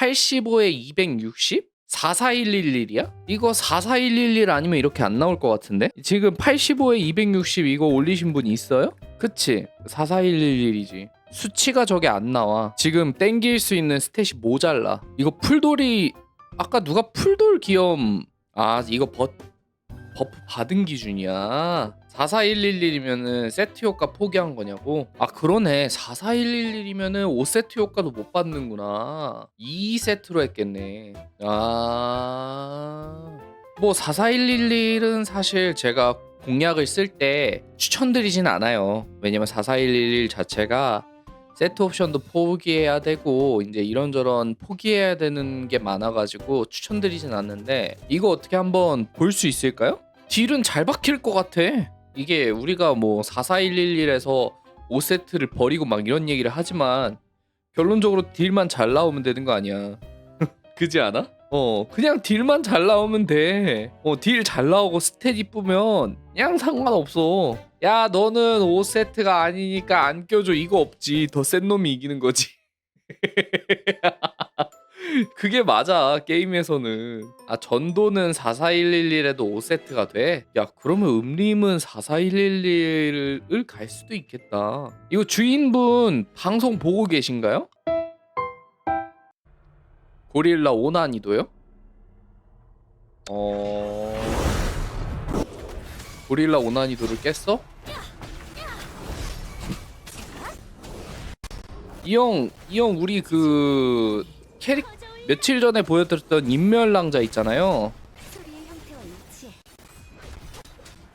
85에 260? 44111이야? 이거 44111 아니면 이렇게 안 나올 것 같은데? 지금 85에 260 이거 올리신 분 있어요? 그치? 44111이지. 수치가 저게 안 나와. 지금 땡길 수 있는 스탯이 모자라. 이거 풀돌이 아까 누가 풀돌 기염 아 이거 버, 버프 받은 기준이야. 44111이면은 세트 효과 포기한 거냐고? 아 그러네. 44111이면은 5세트 효과도 못 받는구나. 2세트로 했겠네. 아. 뭐 44111은 사실 제가 공략을 쓸 때 추천드리진 않아요. 왜냐면 44111 자체가 세트 옵션도 포기해야 되고 이제 이런저런 포기해야 되는 게 많아가지고 추천드리진 않는데 이거 어떻게 한번 볼 수 있을까요? 딜은 잘 박힐 것 같아. 이게 우리가 뭐 44111에서 5세트를 버리고 막 이런 얘기를 하지만 결론적으로 딜만 잘 나오면 되는 거 아니야. 그지 않아? 어 그냥 딜만 잘 나오면 돼. 어 딜 잘 나오고 스탯 이쁘면 그냥 상관없어. 야 너는 5세트가 아니니까 안 껴줘 이거 없지. 더 센 놈이 이기는 거지. 그게 맞아 게임에서는 아 전도는 44111에도 5세트가 돼? 야 그러면 음림은 44111을 갈 수도 있겠다 이거 주인분 방송 보고 계신가요? 고릴라 오난이도요? 어... 고릴라 오난이도를 깼어? 이 형, 이 형 우리 그 캐릭 며칠 전에 보여드렸던 인멸랑자 있잖아요.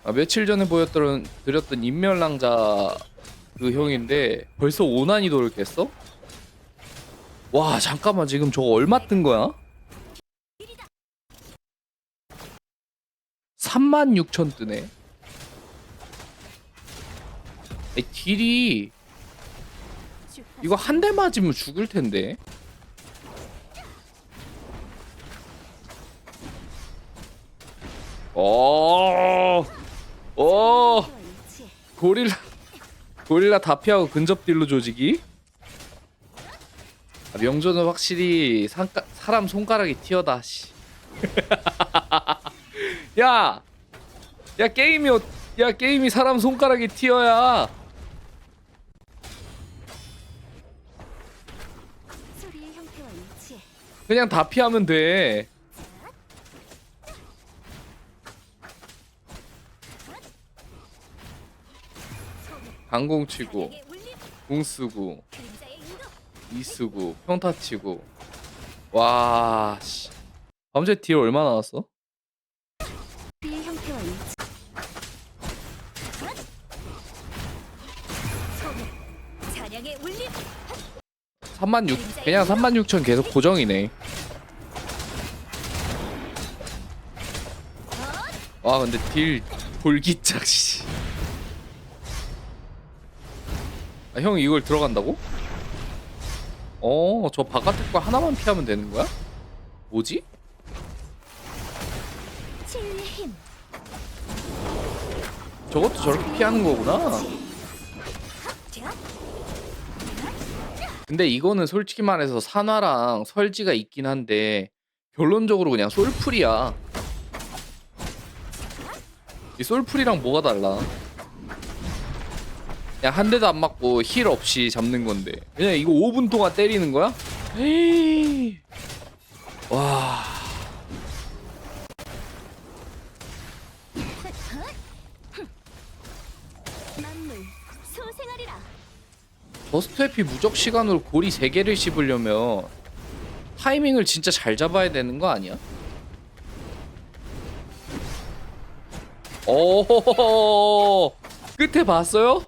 아, 며칠 전에 보여드렸던 드렸던 인멸랑자 그 형인데 벌써 오난이도를 깼어? 와 잠깐만 지금 저거 얼마 뜬 거야? 36,000 뜨네. 이 딜이 이거 한 대 맞으면 죽을 텐데. 어, 어. 고릴라, 고릴라 다 피하고 근접 딜로 조지기. 아, 명조는 확실히 산가, 사람 손가락이 튀어다. 씨. 야, 야 게임이, 어- 야 게임이 사람 손가락이 튀어야. 그냥 다 피하면 돼. 강공 치고. 궁 쓰고. 이 쓰고, 평타 치고. 와, 씨. 범죄 딜 얼마 나왔어? 찬양의 울림. 3만 6, 그냥 3만 6천 계속 고정이네. 와, 근데 딜 볼기짝 씨. 아, 형 이걸 들어간다고? 어, 저 바깥에 거 하나만 피하면 되는 거야? 뭐지? 힘. 저것도 저렇게 피하는 거구나. 자, 근데 이거는 솔직히 말해서 산화랑 설지가 있긴 한데 결론적으로 그냥 솔풀이야. 이 솔풀이랑 뭐가 달라? 그냥 한 대도 안 맞고 힐 없이 잡는 건데 그냥 이거 5분 동안 때리는 거야? 에이. 와. 만물 소생하리라. 버스트 해피 무적 시간으로 고리 3개를 씹으려면 타이밍을 진짜 잘 잡아야 되는 거 아니야? 오 끝에 봤어요?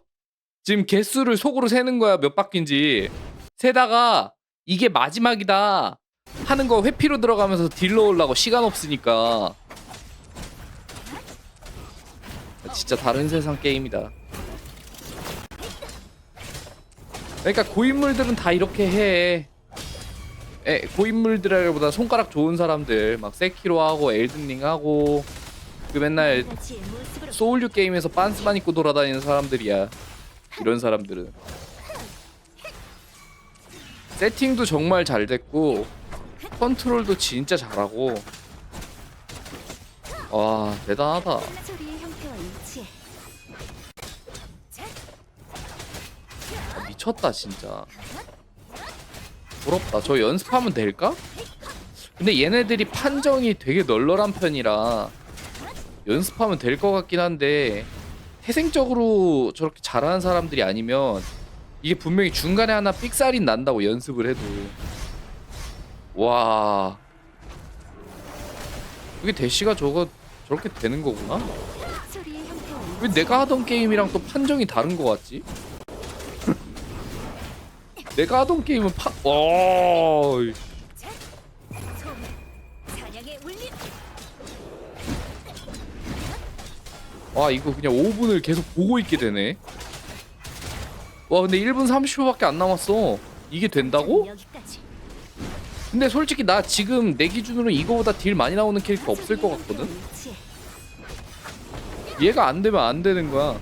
지금 개수를 속으로 세는 거야 몇 바퀴인지 세다가 이게 마지막이다 하는 거 회피로 들어가면서 딜러 올라고 시간 없으니까 진짜 다른 세상 게임이다 그러니까 고인물들은 다 이렇게 해. 에, 고인물들보다 손가락 좋은 사람들 막 세키로 하고 엘든링 하고 그 맨날 소울류 게임에서 빤스만 입고 돌아다니는 사람들이야. 이런 사람들은. 세팅도 정말 잘 됐고 컨트롤도 진짜 잘하고. 와 대단하다. 아, 미쳤다 진짜. 부럽다. 저 연습하면 될까? 근데 얘네들이 판정이 되게 널널한 편이라 연습하면 될 것 같긴 한데 태생적으로 저렇게 잘하는 사람들이 아니면 이게 분명히 중간에 하나 삑살이 난다고 연습을 해도 와 그게 대시가 저거 저렇게 되는 거구나? 왜 내가 하던 게임이랑 또 판정이 다른 거 같지? 내가 하던 게임은 판... 와... 와 이거 그냥 5분을 계속 보고 있게 되네 와 근데 1분 30초밖에 안 남았어 이게 된다고? 근데 솔직히 나 지금 내 기준으로 이거보다 딜 많이 나오는 캐릭터 없을 것 같거든? 일치해. 얘가 안 되면 안 되는 거야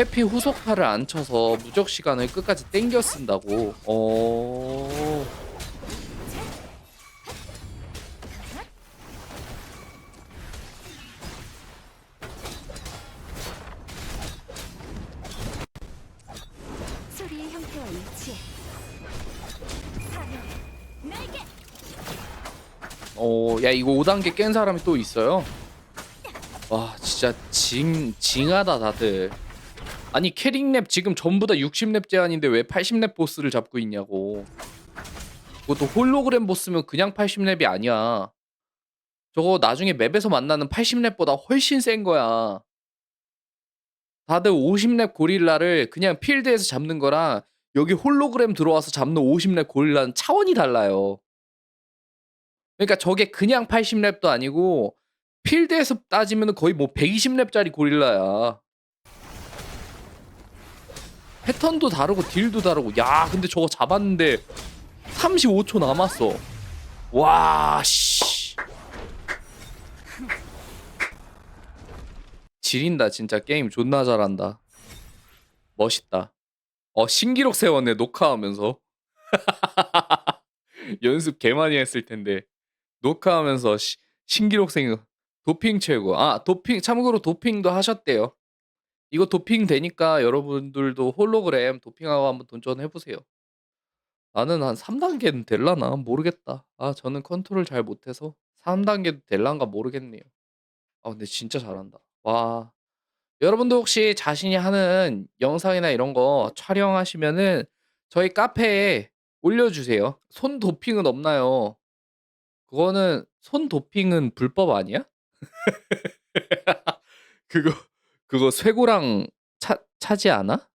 자, 회피 후속타를 안 쳐서 무적 시간을 끝까지 땡겨 쓴다고. 어. 소리의 형태와 일치해. 사냥. 날개. 어, 야 이거 5단계 깬 사람이 또 있어요. 와, 진짜 징 징하다 다들. 아니 캐릭랩 지금 전부 다 60랩 제한인데 왜 80랩 보스를 잡고 있냐고. 그것도 홀로그램 보스면 그냥 80랩이 아니야. 저거 나중에 맵에서 만나는 80랩보다 훨씬 센 거야. 다들 50랩 고릴라를 그냥 필드에서 잡는 거랑 여기 홀로그램 들어와서 잡는 50랩 고릴라는 차원이 달라요. 그러니까 저게 그냥 80랩도 아니고 필드에서 따지면 거의 뭐 120랩짜리 고릴라야. 패턴도 다르고 딜도 다르고 야 근데 저거 잡았는데 35초 남았어. 와 씨. 지린다 진짜 게임 존나 잘한다. 멋있다. 어 신기록 세웠네 녹화하면서. 연습 개 많이 했을 텐데 녹화하면서 시- 신기록 생 도핑 최고. 아 도핑 참고로 도핑도 하셨대요. 이거 도핑 되니까 여러분들도 홀로그램 도핑하고 한번 도전해 보세요. 나는 한 3 단계는 될라나 모르겠다. 아 저는 컨트롤 잘 못해서 3 단계도 될란가 모르겠네요. 아 근데 진짜 잘한다. 와 여러분도 혹시 자신이 하는 영상이나 이런 거 촬영하시면은 저희 카페에 올려주세요. 손 도핑은 없나요? 그거는 손 도핑은 불법 아니야? 그거 그거 쇠고랑 차 차지 않아?